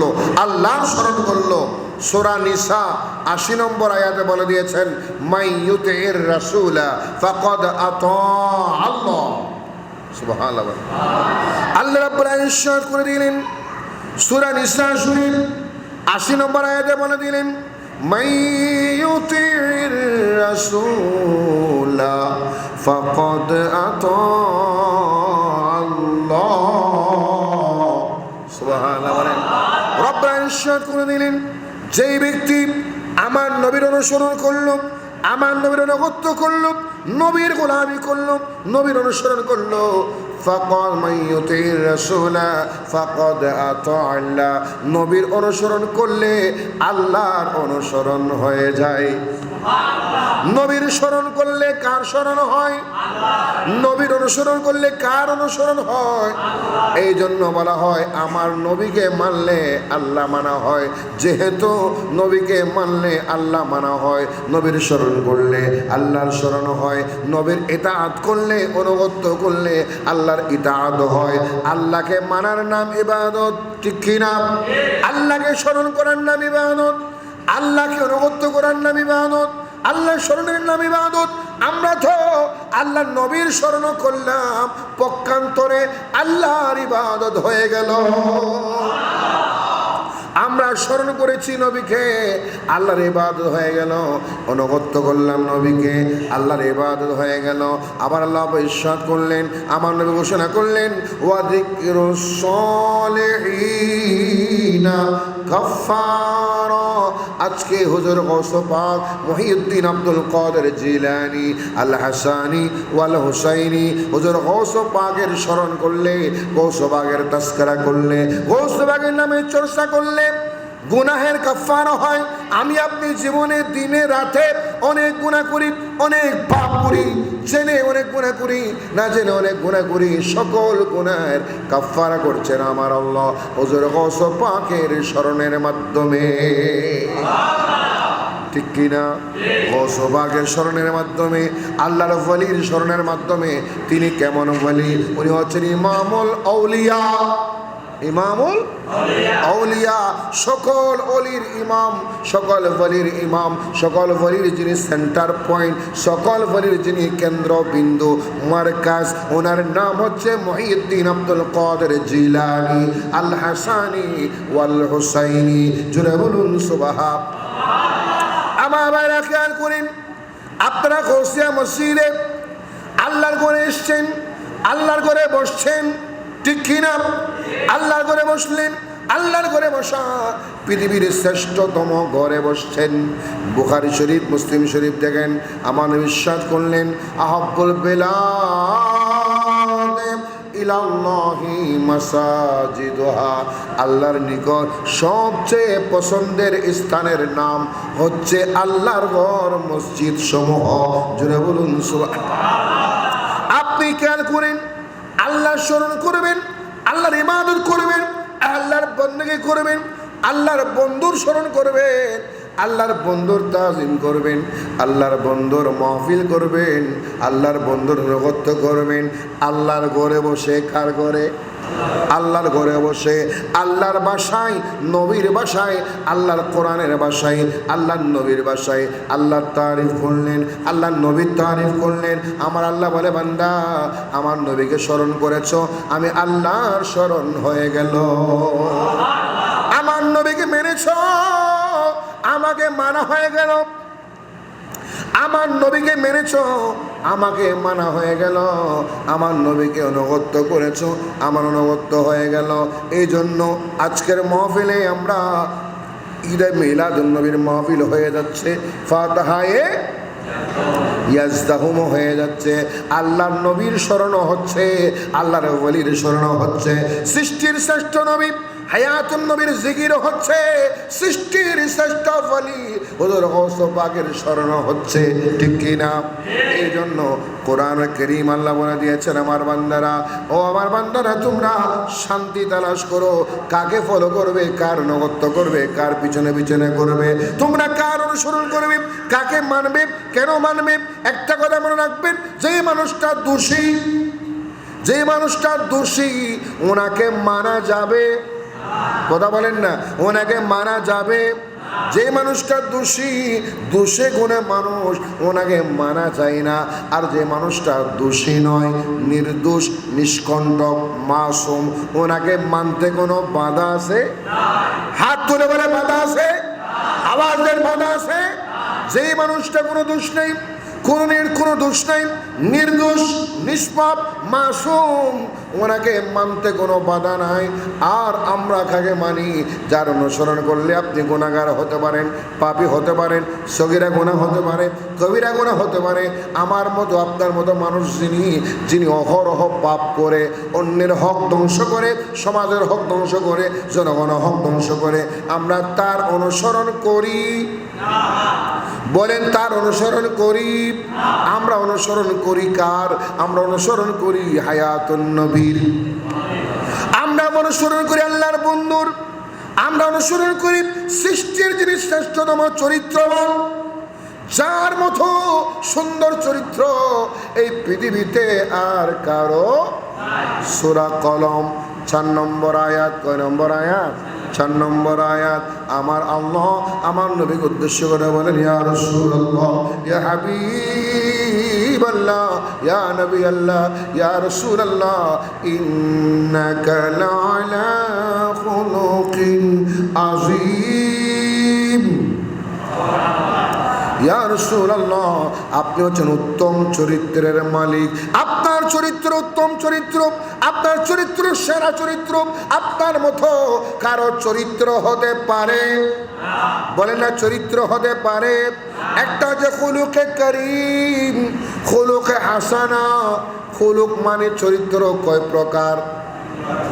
করল আল্লাহর স্মরণ করল। সোরা নিসা আশি নম্বর আয়াতে বলে দিয়েছেন, মাই ইউতে এর রাসুলা ফাকদ আত আল্লাহ। আল্লাহ রাব্বুল আলামিন ইরশাদ করে দিলেন। সূরা নিসা শরীফ 80 নম্বর আয়াতে বলে দিলেন, মাই ইউতির রাসূলা ফাকাদ আতা রব্বুল করে দিলেন। যেই ব্যক্তি আমার নবীর অনুসরণ করল, আমার নবীর অনুগত্য করল, নবীর গোলামি করল, নবীর অনুসরণ করল। ফকদ মাইয়ুতির রাসূলা, ফকদ আল্লাহ নবীর অনুসরণ করলে আল্লাহর অনুসরণ হয়ে যায়। নবীর স্মরণ করলে কার স্মরণ হয়? নবীর অনুসরণ করলে কার অনুসরণ হয়? এই জন্য বলা হয়, আমার নবীকে মানলে আল্লাহ মানা হয়। যেহেতু নবীকে মানলে আল্লাহ মানা হয়, নবীর স্মরণ করলে আল্লাহর স্মরণ হয়। নবীর ইতাআত করলে, অনুগত্য করলে আল্লাহর ইতাআত হয়। আল্লাহকে মানার নাম ইবাদত, ঠিক কি না আল্লাহকে স্মরণ করার নাম ইবাদত। আল্লাহকে অনুগত্য করার নাম ইবাদত আল্লাহ স্মরণের নাম ইবাদত। আমরা তো আল্লাহ নবীর স্মরণ করলাম, পক্ষান্তরে আল্লাহর ইবাদত হয়ে গেল। আমরা স্মরণ করেছি নবীকে, আল্লাহর ইবাদত হয়ে গেল। অনুগত্য করলাম নবীকে, আল্লাহর ইবাদত হয়ে গেল। আবার আল্লাহ ঈশ্বাদ করলেন, আমার নবী ঘোষণা করলেন ওয়াদিকির সলেহিনা গফার আজকে হুজুর গৌসপাক মহিউদ্দিন আব্দুল কদের জিলানি আল হাসানি ওয়াল হুসাইনি হুজুর গৌসপাকের স্মরণ করলে গৌসবাগের তস্করা করলে গৌসবাগের নামে চর্চা করলে গুনাহের কাফারা হয়। আমি আপনি জীবনে, দিনে, রাতে অনেক গুণা করি, অনেক পাপ করি, জেনে অনেক গুণা করি, না জেনে অনেক গুণা করি। সকল গুনাহের কাফারা করছেন আমার আল্লাহ। হুজুর গৌস পাকের স্মরণের মাধ্যমে। ঠিক কিনা সৌভাগ্যের স্মরণের মাধ্যমে, আল্লাহর বলির স্মরণের মাধ্যমে তিনি কেমন বলি উনি হচ্ছেন ইমামুল আউলিয়া। ইমামুল আউলিয়া। সকল অলির ইমাম, সকল বলির ইমাম, সকল বলির যিনি সেন্টার পয়েন্ট সকল বলির যিনি কেন্দ্রবিন্দু, মার্কাজ। ওনার নাম হচ্ছে মহিউদ্দিন আব্দুল কাদের জিলানি, আল হাসানি ওয়াল হুসাইনি। জুড়ে বলুন সুবাহাব আমার ভাইরা খেয়াল করেন, আপনারা কৌশিয়া মসজিদে আল্লাহর করে এসছেন, আল্লাহর করে বসছেন, ঠিক কিনা? আল্লাহর করে বসলেন, আল্লাহর ঘরে বসা। পৃথিবীর শ্রেষ্ঠতম ঘরে বসছেন। বুখারি শরীফ, মুসলিম শরীফ দেখেন, আমার বিশ্বাস করলেন, আহব্বুল মাসাজিদুহা। আল্লাহর নিকট সবচেয়ে পছন্দের স্থানের নাম হচ্ছে আল্লাহর ঘর মসজিদ সমূহ জুড়ে বলুন আপনি খেয়াল করেন, আল্লাহ স্মরণ করবেন আল্লাহর ইমাদত করবেন, আল্লাহর বন্দী করবেন, আল্লাহর বন্ধুর স্মরণ করবেন, আল্লাহর বন্ধুর তাজিম করবেন, আল্লাহর বন্ধুর মহফিল করবেন, আল্লাহর বন্ধুর নগত্য করবেন, আল্লাহর ঘরে বসে কার ঘরে? আল্লাহর ঘরে বসে, আল্লাহর বাসায়, নবীর বাসায়, আল্লাহর কোরআনের বাসায়, আল্লাহর নবীর বাসায়, আল্লাহর তারিফ করলেন, আল্লাহর নবীর তারিফ করলেন। আমার আল্লাহ বলে, বান্দা, আমার নবীকে স্মরণ করেছ, আমি আল্লাহর স্মরণ হয়ে গেল। আমার নবীকে মেনেছ, আমাকে মানা হয়ে গেল। আমার নবীকে মেনেছ আমাকে মানা হয়ে গেল, আমার নবীকে অনুগত্য করেছ, আমার অনুগত্য হয়ে গেল। এই জন্য আজকের মহফিলে আমরা ঈদে মিলাদুল নবীর মহফিল হয়ে যাচ্ছে, ফাতাহায়ে ইয়াজদাহুম হয়ে যাচ্ছে, আল্লাহর নবীর স্মরণ হচ্ছে, আল্লাহর ওলির স্মরণ হচ্ছে, সৃষ্টির শ্রেষ্ঠ নবী হায়াতুন নবীর জিকির হচ্ছে, সৃষ্টির শ্রেষ্ঠ বলি। ওদের হস পাকের স্মরণ হচ্ছে, ঠিক কি না? এই জন্য কোরআন করিম আল্লাহ বলে দিয়েছেন, আমার বান্দারা, ও আমার বান্দারা, তোমরা শান্তি তালাশ করো। কাকে ফলো করবে, কার নগত্য করবে, কার পিছনে পিছনে করবে? তোমরা কার অনুসরণ করবে? কাকে মানবে? কেন মানবে? একটা কথা মনে রাখবেন যে মানুষটা দোষী যে মানুষটা দোষী, ওনাকে মানা যাবে কথা বলেন না, ওনাকে মানা যাবে। যে মানুষটা দোষী, দোষে গুণে মানুষ, ওনাকে মানা যায় না। আর যে মানুষটা দোষী নয়, নির্দোষ, নিষ্কণ্টক, মাসুম, ওনাকে মানতে কোনো বাধা আছে? হাত তুলে বলে বাধা আছে? আওয়াজের বাধা আছে? যেই মানুষটা কোনো দোষ নেই, কোনো কোনো দোষ নেই, নির্দোষ, নিষ্পাপ, মাসুম ওনাকে মানতে কোনো বাধা নাই। আর আমরা কাকে মানি? যার অনুসরণ করলে আপনি গুণাগার হতে পারেন, পাপি হতে পারেন, সগিরা গুণা হতে পারে, কবিরা গুণা হতে পারে। আমার মতো, আপনার মতো মানুষ যিনি যিনি অহরহ পাপ করে, অন্যের হক ধ্বংস করে, সমাজের হক ধ্বংস করে জনগণের হক ধ্বংস করে। আমরা তার অনুসরণ করি। বলেন, তার অনুসরণ করি। আমরা অনুসরণ করি কার? আমরা অনুসরণ করি হায়াতুন নবীর আমরা অনুসরণ করি আল্লাহর বন্ধুর। আমরা অনুসরণ করি সৃষ্টির যিনি শ্রেষ্ঠতম চরিত্রবান, যার মতো সুন্দর চরিত্র এই পৃথিবীতে আর কারও সুরা কলম, চার নম্বর আয়াত, কয় নম্বর আয়াত? চার নম্বর আয়াত, আমার আল্লাহ আমার নবীকে উদ্দেশ্য করে বলেন, ইয়া রাসূলুল্লাহ, ইয়া আল্লাহ আপনি হচ্ছেন উত্তম চরিত্রের মালিক। আপনার চরিত্র উত্তম চরিত্র, আপনার চরিত্র সেরা চরিত্র, আপনার মতো কারও চরিত্র হতে পারে। বলেন না চরিত্র হতে পারে। একটা যে খুলুকে করিম খুলুকে হাসানা খুলুক মানে চরিত্র কয় প্রকার?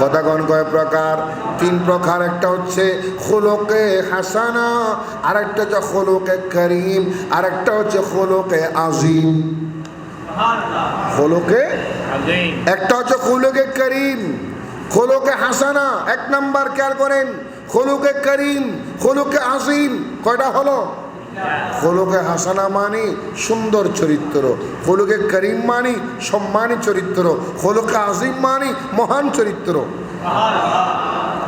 কথাগণ কয় প্রকার? তিন প্রকার একটা হচ্ছে খোলোকে হাসানা আর একটা হচ্ছে খোলোকে করিম আর একটা হচ্ছে খোলোকে আজিম। খোলোকে? একটা হচ্ছে খোলোকে করিম খোলোকে হাসানা এক নাম্বার খেয়াল করেন। খোলোকে করিম, খোলোকে আজিম, কয়টা হলো? খোলোকে হাসানা মানি, সুন্দর চরিত্র। খোলোকে করিম মানি, সম্মানী চরিত্র। খোলোকে আজিম মানি, মহান চরিত্র।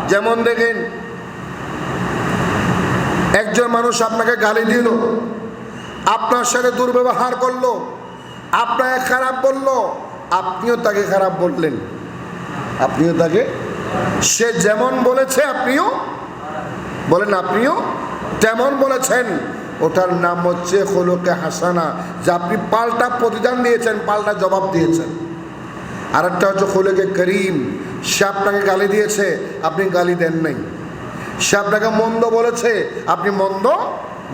যেমন দেখেন, একজন মানুষ আপনাকে গালি দিল, আপনার সাথে দুর্ব্যবহার করল, আপনাকে খারাপ বলল, আপনিও তাকে খারাপ বললেন। আপনিও তাকে, সে যেমন বলেছে, আপনিও বলেন, আপনিও তেমন বলেছেন, ওটার নাম হচ্ছে হলোকে হাসানা, যে আপনি পাল্টা প্রতিদান দিয়েছেন, পাল্টা জবাব দিয়েছেন। আর একটা হচ্ছে হলোকে করিম, সে আপনাকে গালি দিয়েছে, আপনি গালি দেন নাই। সে আপনাকে মন্দ বলেছে, আপনি মন্দ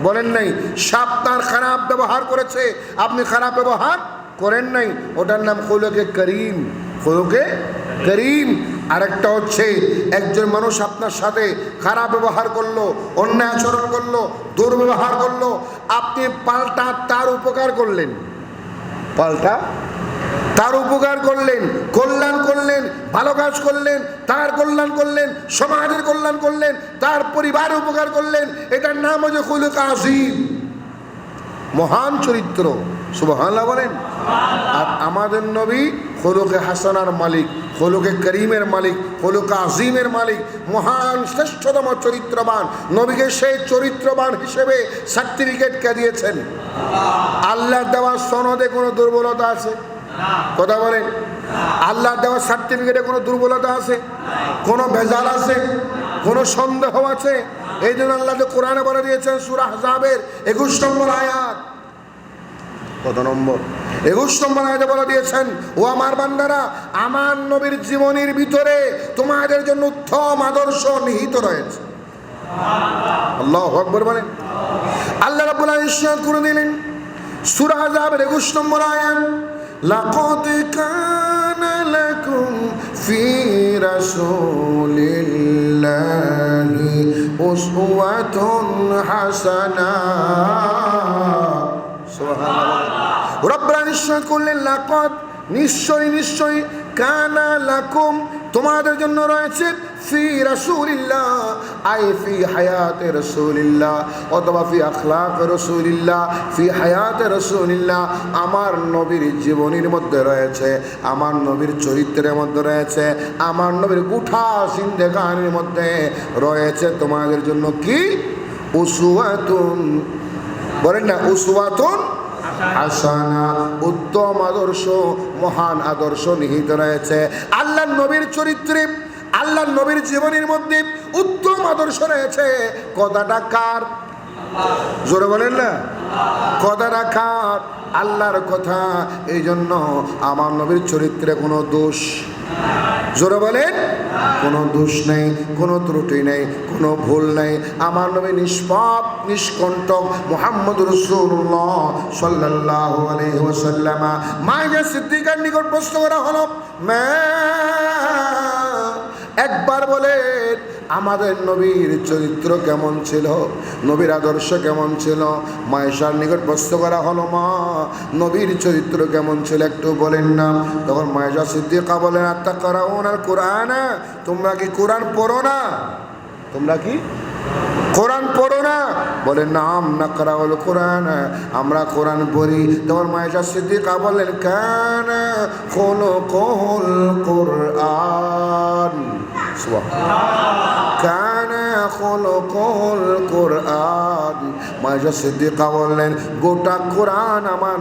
বলেন নাই। সাপ তার খারাপ ব্যবহার করেছে, আপনি খারাপ ব্যবহার করেন নাই। ওটার নাম হলোকে করিম হলোকে করিম। আরেকটা হচ্ছে একজন মানুষ আপনার সাথে খারাপ ব্যবহার করল অন্যায় আচরণ করল দুর্ব্যবহার করল আপনি পাল্টা তার উপকার করলেন। পাল্টা? তার উপকার করলেন কল্যাণ করলেন ভালো কাজ করলেন তার কল্যাণ করলেন সমাজের কল্যাণ করলেন তার পরিবারের উপকার করলেন এটার নাম হচ্ছে খুলুক আজিম। মহান চরিত্র সুবহানাল্লাহ বলেন। আর আমাদের নবী হলুকে হাসানার মালিক হলুকে করিমের মালিক হলুকে আজিমের মালিক, মহান শ্রেষ্ঠতম চরিত্রবান। নবীকে সেই চরিত্রবান হিসেবে সার্টিফিকেট কে দিয়েছেন। আল্লাহ দেওয়ার সনদে কোনো দুর্বলতা আছে? কথা বলেন। আল্লাহ দেওয়ার সার্টিফিকেটে কোনো দুর্বলতা আছে? কোনো ভেজাল আছে? কোনো সন্দেহ আছে? এই জন্য আল্লাহ কোরআনে বলে দিয়েছেন সুরাহ জাবের একুশ নম্বর আয়াত। কত নম্বর? একুশ নম্বর আয়াতে বলে দিয়েছেন, ও আমার বান্দারা, আমার নবীর জীবনীর ভিতরে তোমাদের জন্য উত্তম আদর্শ নিহিত রয়েছে। আল্লাহ আকবর বলেন আল্লাহ আলামিন করে দিলেন, সূরা আযাবের 21 নম্বর আয়াত, লাকাদ কানা লাকুম ফি রাসূলিল্লাহি উসওয়াতুন হাসানা। সুবহানাল্লাহ। রব্বুল আলামিন করলেন, লাকাদ নিশ্চয় নিশ্চয় কানা লাকুম, তোমাদের জন্য রয়েছে ফি রাসূলিল্লাহ, আই ফি হায়াতে রাসূলিল্লাহ, অথবা ফি আখলাক রাসূলিল্লাহ, ফি হায়াতে রাসূলিল্লাহ, আমার নবীর জীবনীর মধ্যে রয়েছে, আমার নবীর চরিত্রের মধ্যে রয়েছে, আমার নবীর গুঠা সিন্ধেকানির মধ্যে রয়েছে, তোমাদের জন্য কি? উসুয়াতুন বলেন না, উসওয়াতুন হাসানা, উত্তম আদর্শ, মহান আদর্শ নিহিত রয়েছে। আল্লাহ নবীর চরিত্রে আল্লাহ নবীর জীবনের মধ্যে উত্তম আদর্শ রয়েছে। কথাটা কার? জোরে বলেন না। কথাটা কার? আল্লাহর কথা। এই জন্য আমার নবীর চরিত্রে কোনো দোষ জোরে বলেন, কোনো দোষ নেই, কোনো ত্রুটি নেই, কোনো ভুল নেই। আমার নবী নিষ্পাপ, নিষ্কণ্টক মোহাম্মদ রসুল্লাহ সাল্লাহ আলহ্লামা মায়ের সিদ্দিকার নিকট প্রশ্ন করা হল একবার বলেন আমাদের নবীর চরিত্র কেমন ছিল? নবীর আদর্শ কেমন ছিল? মায়েশার নিকট প্রশ্ন করা হলো, মা, নবীর চরিত্র কেমন ছিল? একটু বলেন না। তখন মায়েশা সিদ্দিকা বলেন আত্মা করা ওনার কোরআন, তোমরা কি কোরআন পড়ো না? তোমরা কি কোরআন পড়ো না? বলে নাম না করা হলো কোরআন, আমরা কোরআন পড়ি। তখন মায়েশা সিদ্দিকা বলেন কেন কোনো কোহল কোরআন? কান খলকল কোরআন। মাইজা সিদ্দিকা বললেন, গোটা কোরআন আমার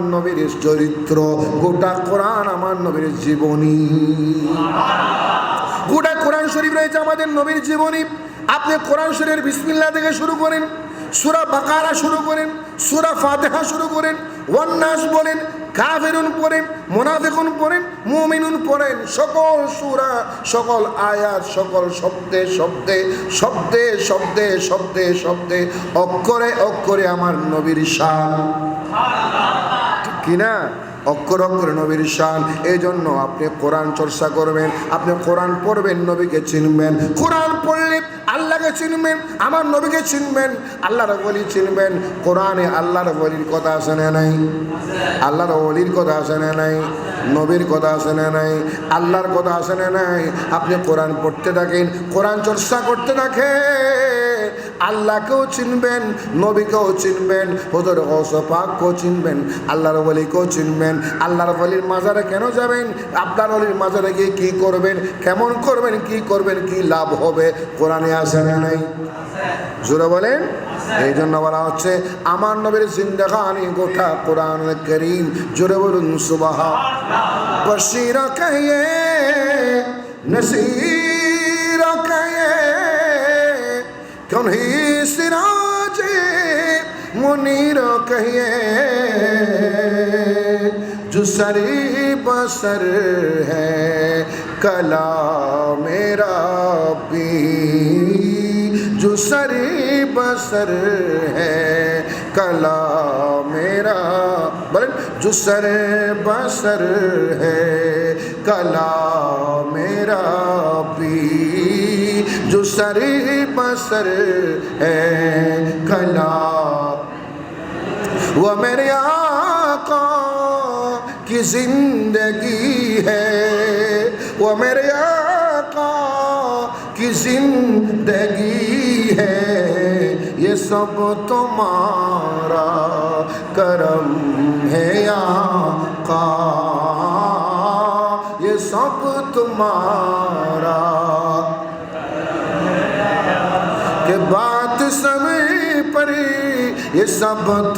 চরিত্র, গোটা কোরআন আমার জীবনী। গোটা কোরআন শরীফ রয়েছে আমাদের নবীর জীবনী। আপনি কোরআন শরীফের বিসমিল্লাহ থেকে শুরু করেন, সুরা বাকারা শুরু করেন, সুরা ফাতেহা শুরু করেন ওয়ান্নাস বলেন কাফেরুন পড়েন, মোনাফিকুন পড়েন, মুমিনুন পড়েন, সকল সুরা, সকল আয়াত, সকল শব্দে শব্দে শব্দে শব্দে শব্দে শব্দে, অক্ষরে অক্ষরে আমার নবীর শান। কিনা? অক্ষর অক্ষরে নবীর শান। এই জন্য আপনি কোরআন চর্চা করবেন, আপনি কোরআন পড়বেন, নবীকে চিনবেন। কোরআন পড়লে আল্লাহকে চিনবেন, আমার নবীকে চিনবেন, আল্লাহর বলি চিনবেন। কোরআনে আল্লাহর বলির কথা আসে না নাই। আল্লাহর অলির কথা আছে না নাই, নবীর কথা আছে না নাই, আল্লাহর কথা আসে না নাই। আপনি কোরআন পড়তে থাকেন, কোরআন চর্চা করতে থাকেন। আল্লাহকেও চিনবেন, নবীকেও চিনবেন, হুজুর পাককেও চিনবেন, আল্লাহর বলিকেও চিনবেন, আল্লাহর বলির মাজারে কেন যাবেন আপনার বলির মাজারে গিয়ে কী করবেন, কেমন করবেন, কি করবেন, কি লাভ হবে, কোরআনে আসে না নাই? জোরে বলেন? এই জন্য বলা হচ্ছে, আমার নবীর জিন্দাগানি গোটা কোরআন করিম, জোরে বলুন সুবাহ বশির কহিয়ে নসির कन्ही सिराजे मुनीर कहिए, जो सरी बसर है, कला मेरा भी। जो सरी बसर है, कला मेरा बलन जो सर बसर है, कला मेरा भी। سر بسر ہے کلا وہ میرے آقا کی زندگی ہے۔ وہ میرے آقا کی زندگی ہے۔ یہ سب تمہارا کرم ہے آقا۔ یہ سب تمہارا sabbath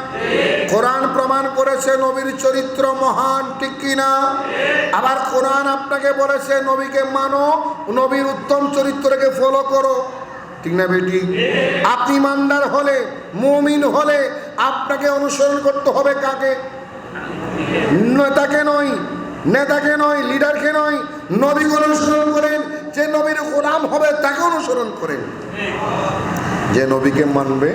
কোরআন প্রমাণ করেছে নবীর চরিত্র মহান, ঠিক কিনা আবার কোরআন আপনাকে বলেছে নবীকে মানো, নবীর উত্তম চরিত্রকে ফলো করো। ঠিক না বেটি? আপনি ইমানদার হলে, মুমিন হলে আপনাকে অনুসরণ করতে হবে কাকে? নেতাকে নয় নেতাকে নয় লিডারকে নয়। নবীকে অনুসরণ করেন, যে নবীর গোলাম হবে তাকে অনুসরণ করেন। যে নবীকে মানবে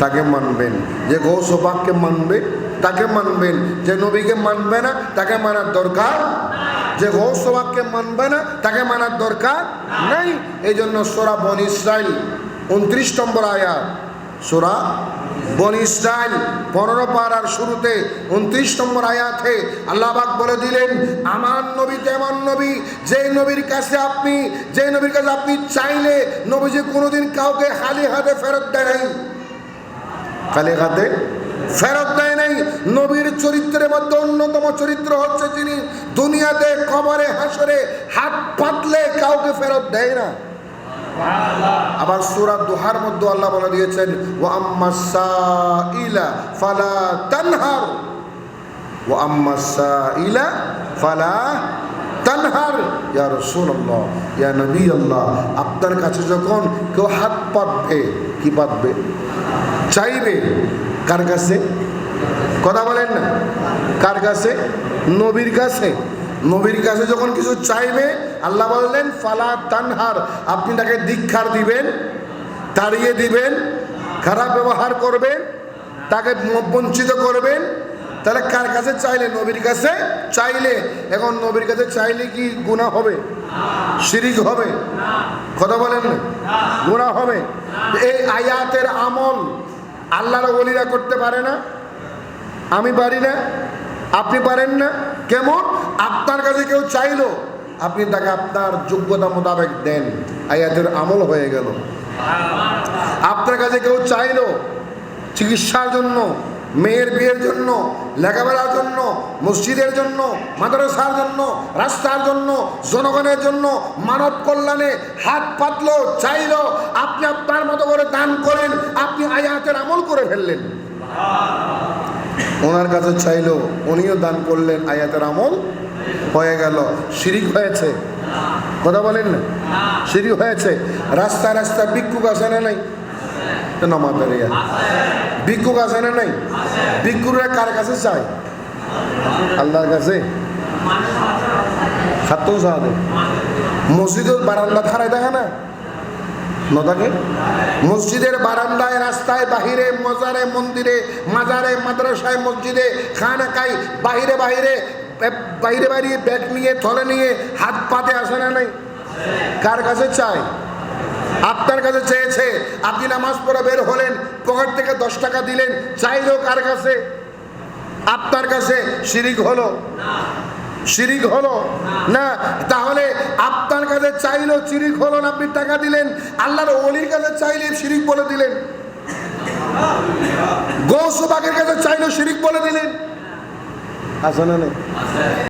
তাকে মানবেন। যে গৌসবাককে মানবে, তাকে মানবেন। যে নবীকে মানবে না, তাকে মানার দরকার যে গৌসবাককে মানবে না, তাকে মানার দরকার নাই। এই জন্য সোরা বন ইসরাইল, উনত্রিশ নম্বর আয়াত, সোরা বন ইসরাইল, পনেরো পাড়ার শুরুতে উনত্রিশ নম্বর আয়াতে আল্লাহবাক বলে দিলেন, আমার নবী তেমন নবী, যে নবীর কাছে আপনি, যে নবীর কাছে আপনি চাইলে নবীজি কোনোদিন কাউকে হালি হাতে ফেরত দেয় হাতে ফেরত দেয় নাই। নবীর চরিত্রের মধ্যে অন্যতম চরিত্র হচ্ছে যিনি দুনিয়াতে কবরে হাসরে হাত পাতলে কাউকে ফেরত দেয় না। আবার সুরা দুহার মধ্যে আল্লাহ বলে দিয়েছেন ও আম্মা ইলা ফালা তানহার। ও ইলা ফালা তানহার, ইয়া রাসূলুল্লাহ, ইয়া নবী আল্লাহ আপনার কাছে যখন কেউ হাত পাতবে, কি পাতবে? চাইবে? কার কাছে? কথা বলেন না। কার কাছে? নবীর কাছে। নবীর কাছে যখন কিছু চাইবে, আল্লাহ বললেন, ফালা তানহার, আপনি তাকে দীক্ষার দিবেন, তাড়িয়ে দিবেন, খারাপ ব্যবহার করবেন, তাকে বঞ্চিত করবেন তাহলে কার কাছে চাইলে? নবীর কাছে চাইলে। এখন নবীর কাছে চাইলে কি গুণা হবে? শিরিক হবে? কথা বলেন গুণা হবে? এই আয়াতের আমল আল্লাহর ওলিরা করতে পারে না? আমি পারি না। আপনি পারেন না? কেমন? আপনার কাছে কেউ চাইলো, আপনি তাকে আপনার যোগ্যতা মোতাবেক দেন। আয়াতের আমল হয়ে গেল। আপনার কাছে কেউ চাইলো চিকিৎসার জন্য মেয়ের বিয়ের জন্য, লেখাপড়ার জন্য, মসজিদের জন্য, মাদ্রাসার জন্য, রাস্তার জন্য, জনগণের জন্য মানব কল্যাণে হাত পাতল, চাইল, আপনি আপনার মতো করে দান করেন, আপনি আয়াতের আমল করে ফেললেন। ওনার কাছে চাইলো, উনিও দান করলেন, আয়াতের আমল হয়ে গেল। শিরিক হয়েছে? কথা বলেন না? শিরিক হয়েছে? রাস্তা রাস্তা ভিক্ষুক আছে না নাই? নমাদারিয়া ভিক্ষুক আছে না নাই? ভিক্ষুরা কার কাছে চায়? আল্লাহর কাছে। খাতো সাহায্য মসজিদের বারান্দা ধারায় দেখে না? নদাকে মসজিদের বারান্দায়, রাস্তায়, বাহিরে, মজারে, মন্দিরে, মাজারে, মাদ্রাসায়, মসজিদে খানাকাই বাহিরে বাহিরে বাইরে বাইরে ব্যাগ নিয়ে, থলে নিয়ে, হাত পাতে আসে না নাই? কার কাছে চায়? আপনার কাছে চেয়েছে, আপনি নামাজ পড়ে বের হলেন, পকেট থেকে দশ টাকা দিলেন চাইলেও কার কাছে, আপনার কাছে শিরিক হলো। শিরিক হলো? না, তাহলে আপনার কাছে চাইলেও চিরিক হলো না, আপনি টাকা দিলেন, আল্লাহর অলির কাছে চাইলে শিরিক বলে দিলেন। গৌসবাগের কাছে চাইলেও শিরিক বলে দিলেন। নেই?